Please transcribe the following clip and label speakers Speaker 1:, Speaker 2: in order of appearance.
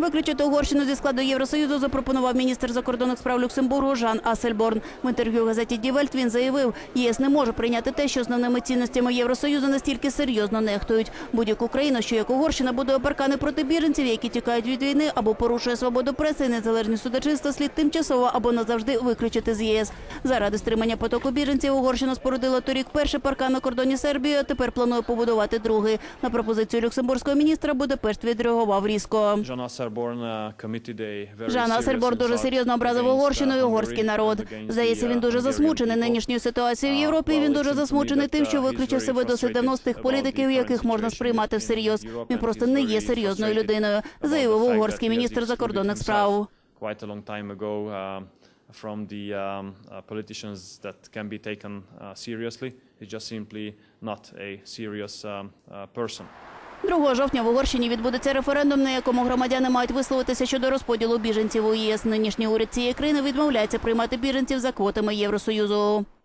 Speaker 1: Виключити Угорщину зі складу Євросоюзу запропонував міністр закордонних справ Люксембургу Жан Асельборн. В інтерв'ю газеті Дівельт він заявив, ЄС не може прийняти те, що основними цінностями Євросоюзу настільки серйозно нехтують. Будь-яку країну, що як Угорщина будує паркани проти біженців, які тікають від війни або порушує свободу преси і незалежність судочинства, слід тимчасово або назавжди виключити з ЄС. Заради стримання потоку біженців Угорщина спорудила торік перший паркан на кордоні Сербії, а тепер планує побудувати другий. На пропозицію люксембурзького міністра Будапешт відреагував різко.
Speaker 2: Жан Асельборн
Speaker 1: дуже серйозно образив Угорщину і угорський народ. Здається, він дуже засмучений нинішньою ситуацією в Європі. Він дуже засмучений тим, що виключив себе досить давно з тих політиків, яких можна сприймати всерйоз. Він просто не є серйозною людиною, заявив угорський міністр закордонних справ.
Speaker 2: Uh, from the um, uh, politicians that can be taken uh, seriously. He's just simply not a serious um, uh, person.
Speaker 1: 2 жовтня в Угорщині відбудеться референдум, на якому громадяни мають висловитися щодо розподілу біженців у ЄС. Нинішній уряд цієї країни відмовляється приймати біженців за квотами Євросоюзу.